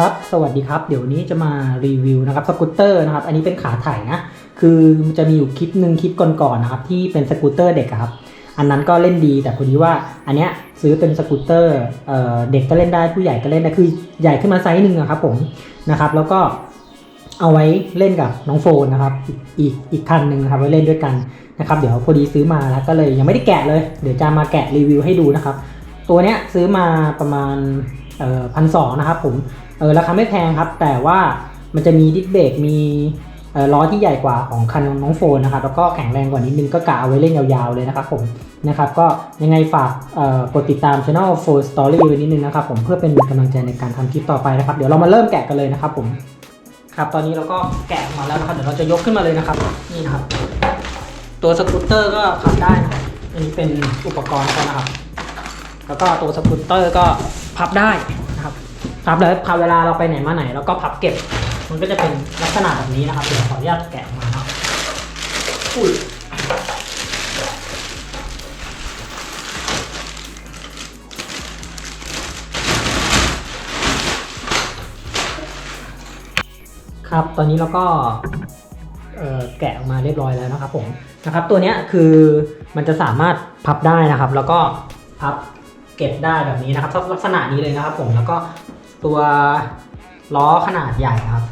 ครับ สวัสดีครับ เดี๋ยวนี้จะมารีวิวนะครับสกูตเตอร์นะครับ อันนี้เป็นขาถ่ายนะ คือมันจะมีอยู่คลิปหนึ่งคลิปก่อนๆนะครับ ที่เป็นสกูตเตอร์เด็กครับ อันนั้นก็เล่นดีแต่พอดีว่าอันเนี้ยซื้อเป็นสกูตเตอร์เด็กก็เล่นได้ผู้ใหญ่ก็เล่นได้คือใหญ่ขึ้นมาไซส์หนึ่งอะครับผมนะครับ แล้วก็เอาไว้เล่นกับน้องโฟนนะครับ อีกอีกคันหนึ่งนะครับไว้เล่นด้วยกันนะครับเดี๋ยวพอดีซื้อมาแล้วก็เลยยังไม่ได้แกะเลย เดี๋ยวจะมาแกะรีวิวให้ดูนะครับ ตัวเนี้ยซื้อมาประมาณพันสองนะครับผม เออราคาไม่แพงครับ แต่ว่ามันจะมีดิสเบรกมีล้อที่ใหญ่กว่าของคันน้องโฟนนะครับ แล้วก็แข็งแรงกว่านิดนึงก็กะเอาไว้เล่นยาวๆเลยนะครับผมนะครับ ก็ยังไงฝากกดติดตามช่ anel 4 story ไว้นิดนึงนะครับผมเพื่อเป็นกำลังใจในการทำคลิปต่อไปนะครับ เดี๋ยวเรามาเริ่มแกะกันเลยนะครับผมครับตอนนี้เราก็แกะมาแล้วนะครับเดี๋ยวเราจะยกขึ้นมาเลยนะครับนี่นะครับ ตัวสกูตเตอร์ก็ขับได้นะครับอันนี้เป็นอุปกรณ์เขานะครับ แล้วก็ตัวสกูตเตอร์ก็พับได้ ครับพับแล้วพับเวลาเราไปไหนมาไหนแล้วก็พับเก็บ มันก็จะเป็นลักษณะแบบนี้นะครับเดี๋ยวขออนุญาตแกะออกมานะครับอุ้ยครับตอนนี้เราก็เอ่อแกะออกมาเรียบร้อยแล้วนะครับผมนะครับ ตัวเนี้ยคือมันจะสามารถพับได้นะครับ แล้วก็พับเก็บได้แบบนี้นะครับลักษณะนี้เลยนะครับผมแล้วก็ ตัวล้อขนาดใหญ่นะครับ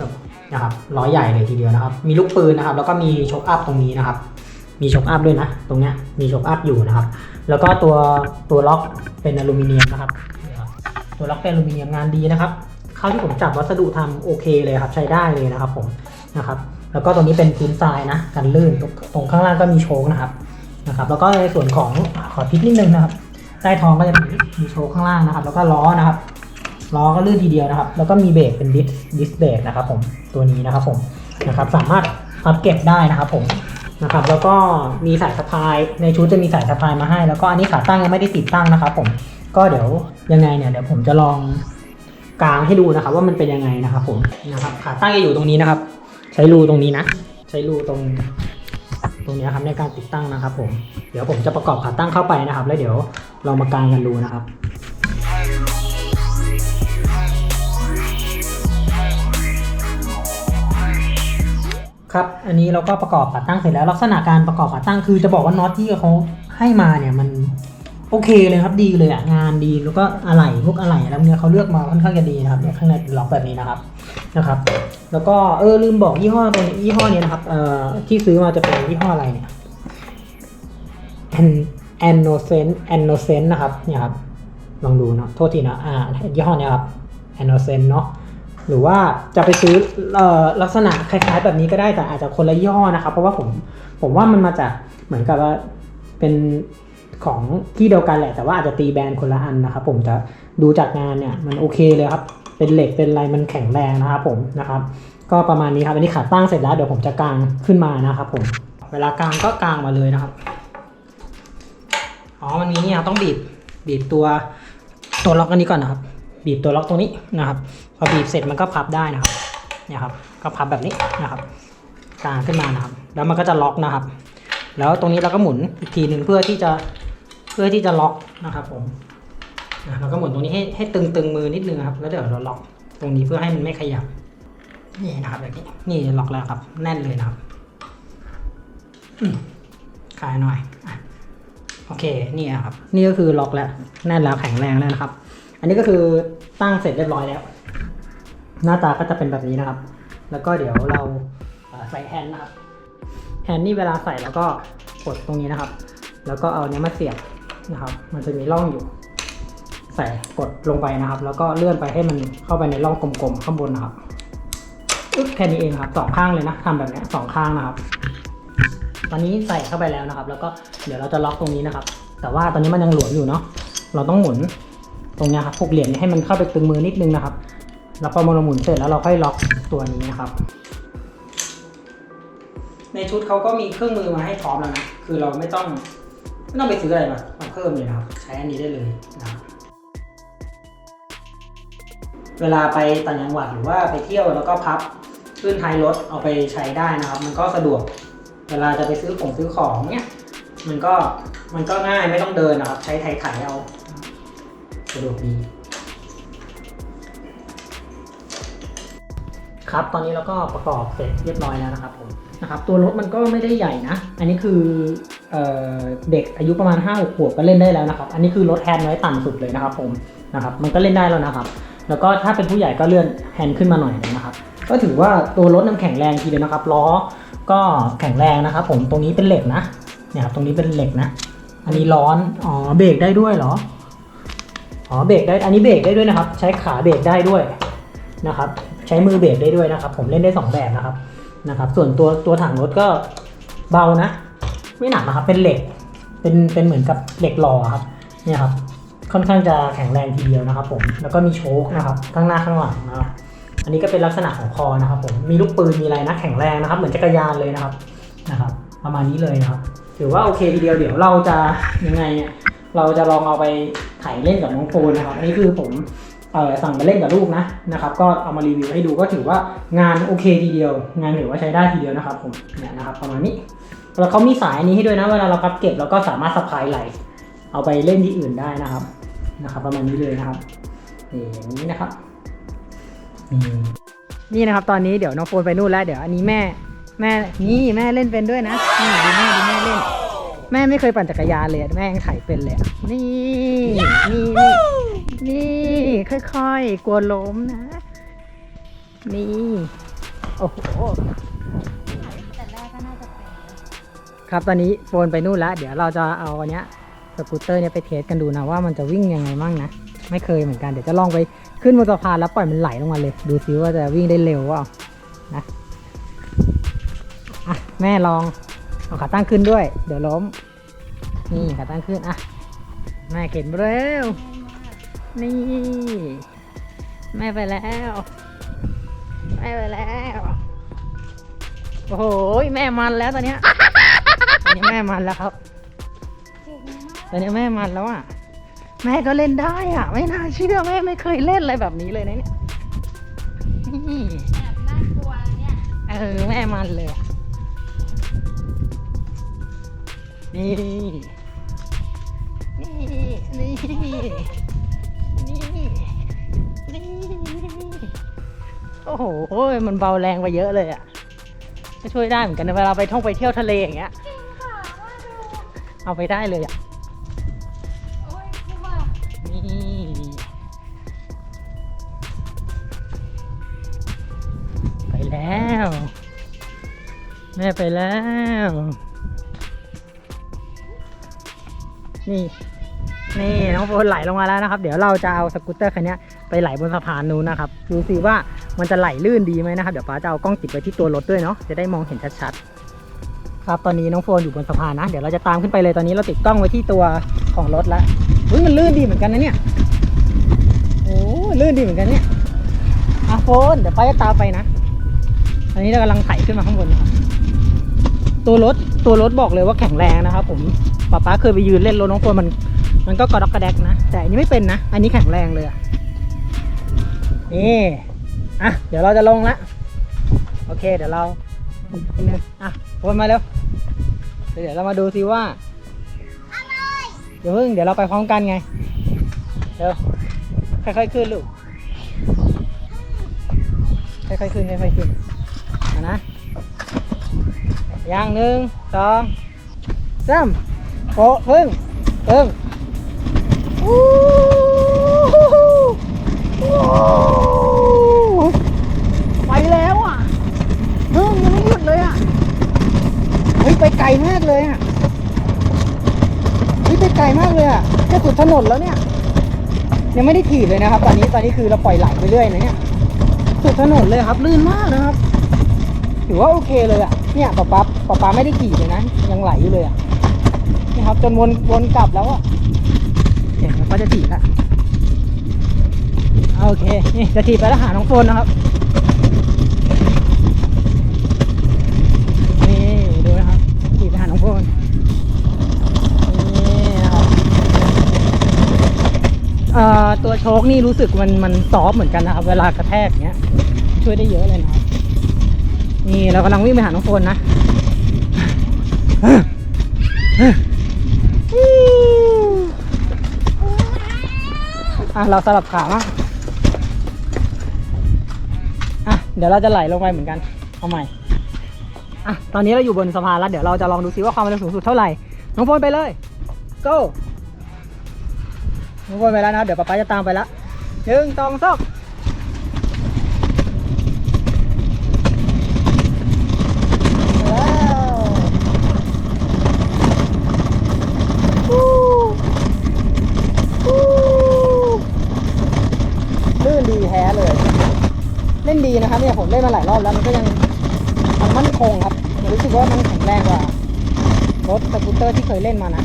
นะครับล้อใหญ่เลยทีเดียวนะครับ มีลูกปืนนะครับ แล้วก็มีช็อคอัพตรงนี้นะครับ มีช็อคอัพด้วยนะ ตรงเนี้ยมีช็อคอัพอยู่นะครับ แล้วก็ตัวตัวล็อกเป็นอลูมิเนียมนะครับ ตัวล็อกเป็นอลูมิเนียมงานดีนะครับเข้าที่ผมจับวัสดุทำโอเคเลยครับ ใช้ได้เลยนะครับผมนะครับ แล้วก็ตรงนี้เป็นพื้นทรายนะกันลื่นตรงข้างล่างก็มีโชคนะครับนะครับ แล้วก็ในส่วนของขอพิกนิดนึงนะครับใต้ท้องก็จะมีมีโชว์ข้างล่างนะครับ แล้วก็ล้อนะครับ ล้อก็ลื่นทีเดียวนะครับ แล้วก็มีเบรกเป็นดิสดิสเบรกนะครับผมตัวนี้นะครับผมนะครับสามารถพับเก็บได้นะครับผมนะครับแล้วก็มีสายสะพายในชุดจะมีสายสะพายมาให้ แล้วก็อันนี้ขาตั้งยังไม่ได้ติดตั้งนะครับผมก็เดี๋ยวยังไงเนี่ยเดี๋ยวผมจะลองกางให้ดูนะครับ ว่ามันเป็นยังไงนะครับผมนะครับขาตั้งจะอยู่ตรงนี้นะครับ ใช้รูตรงนี้นะ ใช้รูตรงตรงนี้ครับในการติดตั้งนะครับผมเดี๋ยวผมจะประกอบขาตั้งเข้าไปนะครับ แล้วเดี๋ยวเรามากางกันดูนะครับ ครับ อันนี้เราก็ประกอบขาตั้งเสร็จแล้วลักษณะการประกอบขาตั้งคือจะบอกว่าน็อตที่เขาให้มาเนี่ยมันโอเคเลยครับดีเลยอะงานดีแล้วก็อะไหล่พวกอะไหล่แล้วเนี่ยเขาเลือกมาค่อนข้างจะดีนะครับเนี่ยข้างในเป็นล็อกแบบนี้นะครับนะครับ แล้วก็เออลืมบอกยี่ห้อตัวนี้ยี่ห้อนี้นะครับเอ่อที่ซื้อมาจะเป็นยี่ห้ออะไรเนี่ย an annocent annocent นะครับเนี่ยครับลองดูเนาะโทษทีนะอ่ายี่ห้อเนี้ยครับ annocent เนาะ หรือว่าจะไปซื้อลักษณะคล้าย ๆ แบบนี้ก็ได้แต่อาจจะคนละย่อนะครับ เพราะว่าผมผมว่ามันมาจากเหมือนกับว่าเป็นของที่เดียวกันแหละ แต่ว่าอาจจะตีแบรนด์คนละอันนะครับ ผมจะดูจากงานเนี่ยมันโอเคเลยครับ เป็นเหล็กเป็นอะไรมันแข็งแรงนะครับผมนะครับ ก็ประมาณนี้ครับอันนี้ขาตั้งเสร็จแล้วเดี๋ยวผมจะกางขึ้นมานะครับผมเวลากางก็กางมาเลยนะครับอ๋อมันมีเนี่ยต้องบีบบีบตัวตัวล็อกอันนี้ก่อนนะครับ บีบตัวล็อกตรงนี้นะครับ พอบีบเสร็จมันก็พับได้นะครับ เนี่ยครับ ก็พับแบบนี้นะครับกางขึ้นมานะครับ แล้วมันก็จะล็อกนะครับ แล้วตรงนี้เราก็หมุนอีกทีหนึ่งเพื่อที่จะเพื่อที่จะล็อกนะครับผมนะเราก็หมุนตรงนี้ให้ให้ตึงตึงมือนิดนึงครับ แล้วเดี๋ยวเราล็อกตรงนี้เพื่อให้มันไม่ขยับ นี่นะครับแบบนี้ นี่ล็อกแล้วครับ แน่นเลยนะครับคลายหน่อยโอเค นี่ครับ นี่ก็คือล็อกแล้ว แน่นแล้วแข็งแรงแล้วนะครับ อันนี้ก็คือ ตั้งเสร็จเรียบร้อยแล้ว หน้าตาก็จะเป็นแบบนี้นะครับ แล้วก็เดี๋ยวเราใส่แฮนด์นะครับแฮนด์นี่เวลาใส่แล้วก็กดตรงนี้นะครับ แล้วก็เอาเนี้ยมาเสียบนะครับ มันจะมีร่องอยู่ ใส่กดลงไปนะครับ แล้วก็เลื่อนไปให้มันเข้าไปในร่องกลมๆข้างบนนะครับแค่นี้เองครับสองข้างเลยนะทำแบบนี้สองข้างนะครับ ตอนนี้ใส่เข้าไปแล้วนะครับ แล้วก็เดี๋ยวเราจะล็อกตรงนี้นะครับ แต่ว่าตอนนี้มันยังหลวมอยู่เนาะเราต้องหมุน ตรงนี้ครับพวกเหรียญให้มันเข้าไปตึงมือนิดนึงนะครับ แล้วพอเราหมุนเสร็จแล้วเราค่อยล็อกตัวนี้นะครับ ในชุดเขาก็มีเครื่องมือมาให้พร้อมแล้วนะคือเราไม่ต้องไม่ต้องไปซื้ออะไรมามาเพิ่มเลยนะครับ ใช้อันนี้ได้เลยนะครับเวลาไปต่างจังหวัดหรือว่าไปเที่ยวแล้วก็พับขึ้นท้ายรถเอาไปใช้ได้นะครับ มันก็สะดวก เวลาจะไปซื้อของซื้อของเนี่ยมันก็มันก็ง่ายไม่ต้องเดินนะครับ ใช้ไถไถเอา สะดวกดี ครับตอนนี้เราก็ประกอบเสร็จเรียบร้อยแล้วนะครับผมนะครับตัวรถมันก็ไม่ได้ใหญ่นะ อันนี้คือเอเด็กอายุประมาณ5้าขวบก็เล่นได้แล้วนะครับ อันนี้คือรถแฮนด์ไว้ต่ำสุดเลยนะครับผมนะครับมันก็เล่นได้แล้วนะครับ แล้วก็ถ้าเป็นผู้ใหญ่ก็เลื่อนแฮนด์ขึ้นมาหน่อยนะครับ ก็ถือว่าตัวรถน้ำแข็งแรงทีเดียวนะครับล้อก็แข็งแรงนะครับผมตรงนี้เป็นเหล็กนะเนี่ยครับตรงนี้เป็นเหล็กนะ อันนี้ร้อนอ๋อเบรกได้ด้วยเหรอ อ๋อเบรกได้ อันนี้เบรกได้ด้วยนะครับ ใช้ขาเบรกได้ด้วยนะครับ ใช้มือเบรกได้ด้วยนะครับ ผมเล่นได้สองแบบนะครับนะครับ ส่วนตัวตัวถังรถก็เบานะ ไม่หนักนะครับ เป็นเหล็ก เป็นเป็นเหมือนกับเหล็กหล่อครับ เนี่ยครับ ค่อนข้างจะแข็งแรงทีเดียวนะครับ ผม แล้วก็มีโชคนะครับ ข้างหน้าข้างหลังนะครับ อันนี้ก็เป็นลักษณะของคอนะครับ ผม มีลูกปืน มีอะไรนะ แข็งแรงนะครับ เหมือนจักรยานเลยนะครับ นะครับ ประมาณนี้เลยนะครับ ถือว่าโอเคทีเดียว เดี๋ยวเราจะยังไงเนี่ย เราจะลองเอาไป ถ่ายเล่นกับน้องโฟนนะครับอันนี้คือผมออสั่งมาเล่นกับลูกนะนะครับ ก็เอามารีวิวให้ดูก็ถือว่างานโอเคทีเดียว งานถือว่าใช้ได้ทีเดียวนะครับผมเนี่ยนะครับประมาณนี้แล้วเขามีสายอันนี้ให้ด้วยนะเวลาเราพับเก็บเราก็สามารถสะพายไหล เอาไปเล่นที่อื่นได้นะครับนะครับ ประมาณนี้เลยนะครับนี่อย่างนี้นะครับนี่นี่นะครับตอนนี้เดี๋ยวน้องโฟนไปนู่นแล้วเดี๋ยวอันนี้แม่ แม่นี่แม่เล่นเป็นด้วยนะนี่ดูแม่ดูแม่เล่น แม่ไม่เคยปั่นจักรยานเลยแม่ยังไถเป็นเลยอะนี่นี่นี่นี่ค่อยๆกลัวล้มนะ นี่โอ้โหแต่แรกก็น่าจะเป็นครับตอนนี้โฟนไปนู่นแล้วเดี๋ยวเราจะเอาอันเนี้ยสกูตเตอร์เนี่ยไปเทสกันดูนะว่ามันจะวิ่งยังไงมั่งนะไม่เคยเหมือนกันเดี๋ยวจะลองไปขึ้นบนสะพานแล้วปล่อยมันไหลลงมาเลย ดูซิว่าจะวิ่งได้เร็วว่านะอะแม่ลอง เอาขาตั้งขึ้นด้วย เดี๋ยวล้ม นี่ขาตั้งขึ้น อะ แม่เข็นเร็ว นี่ แม่ไปแล้วแม่ไปแล้ว โอ้โห แม่มันแล้วตอนเนี้ยตอนนี้แม่มันแล้วครับเก่งมากตอนนี้แม่มันแล้วอะ แม่ก็เล่นได้อะ ไม่น่าเชื่อแม่ไม่เคยเล่นอะไรแบบนี้เลยนะเนี่ย นี่แอบน่ากลัวนะเนี่ย เออ แม่มันเลยอะ นี่ นี่ นี่ นี่ นี่ โอ้โห มันเบาแรงไปเยอะเลยอะก็ช่วยได้เหมือนกันนะเวลาไปท่องไปเที่ยวทะเลอย่างเงี้ย เอาไปได้เลยอะ นี่ไปแล้ว แม่ไปแล้ว นี่ นี่น้องโฟนไหลลงมาแล้วนะครับ เดี๋ยวเราจะเอาสกูตเตอร์คันนี้ไปไหลบนสะพานนู้นนะครับ ดูสิว่ามันจะไหลลื่นดีไหมนะครับ เดี๋ยวป้าจะเอากล้องติดไว้ที่ตัวรถด้วยเนาะ จะได้มองเห็นชัดๆ ครับ ตอนนี้น้องโฟนอยู่บนสะพานนะ เดี๋ยวเราจะตามขึ้นไปเลย ตอนนี้เราติดกล้องไว้ที่ตัวของรถแล้วอุ้ยมันลื่นดีเหมือนกันนะเนี่ย โอ้ลื่นดีเหมือนกันเนี่ยอะโฟน เดี๋ยวป้าจะตามไปนะ อันนี้เรากำลังไถขึ้นมาข้างบนนะครับ ตัวรถตัวรถบอกเลยว่าแข็งแรงนะครับผม ป๊าป๊าเคยไปยืนเล่นรถน้องโฟนมัน มันก็กระดกกระแดกนะ แต่อันนี้ไม่เป็นนะ อันนี้แข็งแรงเลยนี่อะเดี๋ยวเราจะลงละโอเค เดี๋ยวเราอะวนมาเร็วเดี๋ยวเรามาดูซิว่าเดี๋ยวเพิ่งเดี๋ยวเราไปพร้อมกันไงเดี๋ยวค่อยๆขึ้นลูกค่อยๆขึ้นค่อยๆขึ้นนะอย่างหนึ่งสองสาม โปะพึ่งพึ่งอู้หูอู้ไปแล้วอะเฮ้ยยังไม่หยุดเลยอะเฮ้ยไปไกลมากเลยอะเฮ้ยไปไกลมากเลยอะแค่สุดถนนแล้วเนี่ยยังไม่ได้ถีบเลยนะครับ ตอนนี้ตอนนี้คือเราปล่อยไหลไปเรื่อยนะเนี่ยสุดถนนเลยครับลื่นมากนะครับถือว่าโอเคเลยอะเนี่ยป๊าป๊าป๊าป๊าไม่ได้ขี่เลยนะ ยังไหลอยู่เลยอะ ครับจนวนวนกลับแล้วอะเห็นแล้วก็จะถีบละโอเค นี่จะถีบไปแล้วหาน้องโฟนนะครับ นี่ดูนะครับถีบไปหาน้องโฟนนี่นะครับเอ่อตัวโชคนี่รู้สึกมันมันซอฟเหมือนกันนะครับเวลากระแทกเนี้ย ช่วยได้เยอะเลยนะครับ นี่เรากำลังวิ่งไปหาน้องโฟนนะ อะเราสลับขาบ้างอะเดี๋ยวเราจะไหลลงไปเหมือนกันเอาใหม่อะตอนนี้เราอยู่บนสะพานแล้วเดี๋ยวเราจะลองดูซิว่าความเร็วสูงสุดเท่าไหร่น้องโฟนไปเลย go น้องโฟนไปแล้วนะเดี๋ยวป๊าป๊าจะตามไปละหนึ่งสองสามไปแล้ววู้วู้ลื่นดีแท้เลย เล่นดีนะครับเนี่ย ผมเล่นมาหลายรอบแล้วมันก็ยังมันมั่นคงครับผมรู้สึกว่ามันแข็งแรงกว่ารถสกูตเตอร์ที่เคยเล่นมานะ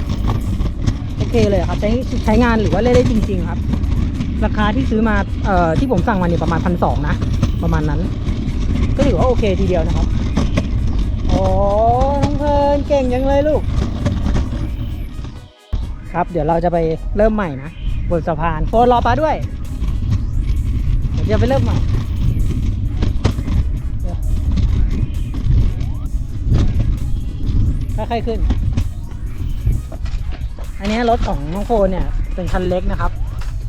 โอเคเลยครับใช้ใช้งานหรือว่าเล่นได้จริง ๆ ครับ ราคาที่ซื้อมาเอ่อที่ผมสั่งมาเนี่ยประมาณพันสองนะประมาณนั้น ก็ถือว่าโอเคทีเดียวนะครับโอ้น้องเพลินเก่งจังเลยลูก ครับเดี๋ยวเราจะไปเริ่มใหม่นะบนสะพานโฟนรอป้าด้วย เดี๋ยวไปเริ่มใหม่ ค่อยขึ้น อันนี้รถของน้องโฟนเนี่ยเป็นคันเล็กนะครับ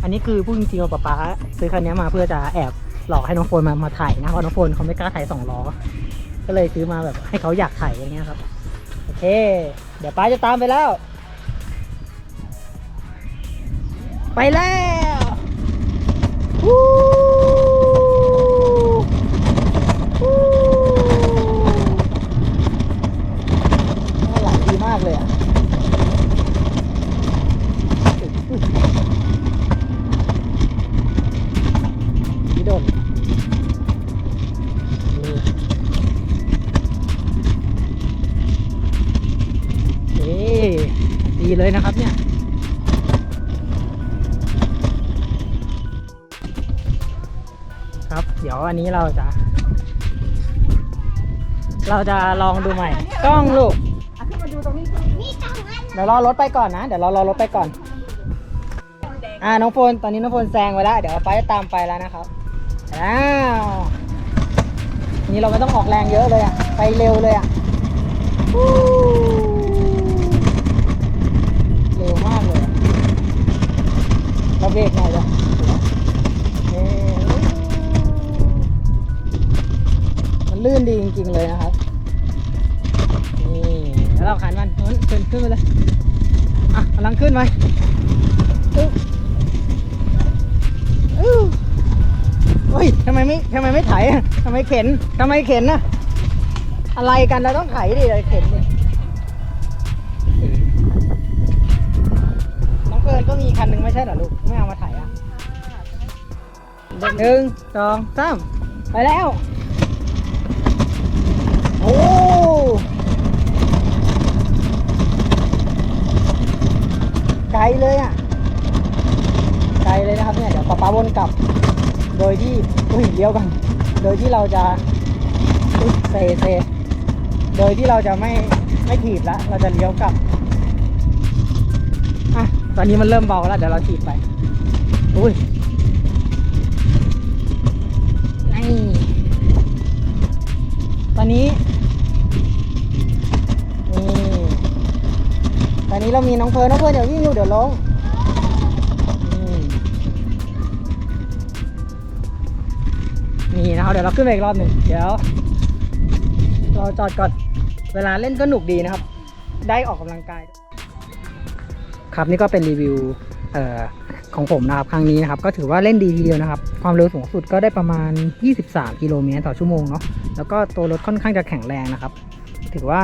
อันนี้คือพูดจริงๆป๊าป๊าซื้อคันนี้มาเพื่อจะแอบหลอกให้น้องโฟนมามาถ่ายนะเพราะน้องโฟนเขาไม่กล้าถ่ายสองล้อ ก็เลยซื้อมาแบบให้เขาอยากถ่ายอย่างเงี้ยครับ โอเค เดี๋ยวป้าจะตามไปแล้ว ไปแล้ว วอันนี้เราจะ เราจะลองดูใหม่ กล้องลูกนี่ตรงนั้นเดี๋ยวรอรถไปก่อนนะ เดี๋ยวเรารอรถไปก่อน อ่าน้องโฟนตอนนี้น้องโฟนแซงไปแล้ว เดี๋ยวป้าจะตามไปแล้วนะครับอ้าวนี่เราไม่ต้องออกแรงเยอะเลยอะไปเร็วเลยอะวู้เร็วมากเลยอะเราเบรกหน่อยเลยนี่ ลื่นดีจริงๆเลยนะครับ นี่แล้วเราขันมันนู้นขึ้นขึ้นไปเลยอะกำลังขึ้นไปอึ๊บอู้เฮ้ยทำไมไม่ทำไมไม่ไถอะทำไมเข็นทำไมเข็นนะอะไรกันเราต้องไถดิเราเข็นดิน้องเฟิร์นก็มีคันหนึ่งไม่ใช่เหรอลูกไม่เอามาไถอะหนึ่งสองสามไปแล้ว โอ้ไกลเลยอะ ไกลเลยนะครับเนี่ยเดี๋ยวป๊าป๊าวนกลับ โดยที่อุ้ยเลี้ยวกัน โดยที่เราจะอุ๊ยเซเซโดยที่เราจะไม่ไม่ถีบละเราจะเลี้ยวกลับอะตอนนี้มันเริ่มเบาแล้วเดี๋ยวเราถีบไปอุ้ย นี้เรามีน้องเฟิร์น้องเฟิร์นเดี๋ยววิ่งอยู่เดี๋ยวลงนี่นะครับเดี๋ยวเราขึ้นไปอีกรอบหนึ่งเดี๋ยวเราจอดก่อนเวลาเล่นก็หนุกดีนะครับ ได้ออกกำลังกาย ครับนี่ก็เป็นรีวิวเอ่อของผมนะครับครั้งนี้นะครับ ก็ถือว่าเล่นดีทีเดียวนะครับ ความเร็วสูงสุดก็ได้ประมาณ 23 กิโลเมตรต่อชั่วโมงเนาะแล้วก็ตัวรถค่อนข้างจะแข็งแรงนะครับ ถือว่า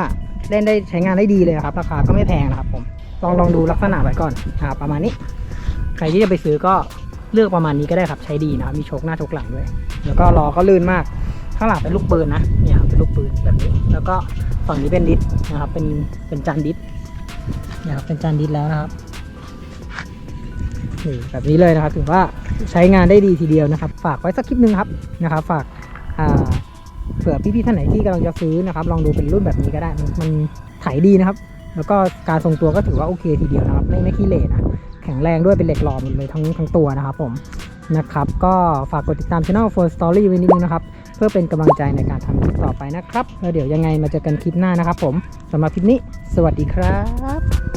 เล่นได้ใช้งานได้ดีเลยครับ ราคาก็ไม่แพงนะครับผม ลองลองดูลักษณะไว้ก่อนนะครับประมาณนี้ ใครที่จะไปซื้อก็เลือกประมาณนี้ก็ได้ครับใช้ดีนะมีโชคหน้าโชคหลังด้วย แล้วก็ล้อก็ลื่นมาก ข้างหลังเป็นลูกปืนนะเนี่ยครับเป็นลูกปืนแบบนี้ แล้วก็ฝั่งนี้เป็นดิสนะครับ เป็นเป็นจานดิสเนี่ยครับเป็นจานดิสแล้วนะครับนี่แบบนี้เลยนะครับถือว่าใช้งานได้ดีทีเดียวนะครับ ฝากไว้สักคลิปหนึ่งครับนะครับ ฝากอ่าเผื่อพี่ๆท่านไหนที่กำลังจะซื้อนะครับ ลองดูเป็นรุ่นแบบนี้ก็ได้มันมันไถดีนะครับ แล้วก็การทรงตัวก็ถือว่าโอเคทีเดียวนะครับ ไม่ไม่ขี้เหร่นะ แข็งแรงด้วยเป็นเหล็กหล่อหมดเลยทั้งทั้งตัวนะครับผมนะครับ ก็ฝากกดติดตามช่อง for story ไว้นิดนึงนะครับ เพื่อเป็นกำลังใจในการทำคลิปต่อไปนะครับ แล้วเดี๋ยวยังไงมาเจอกันคลิปหน้านะครับผมสำหรับคลิปนี้ สวัสดีครับ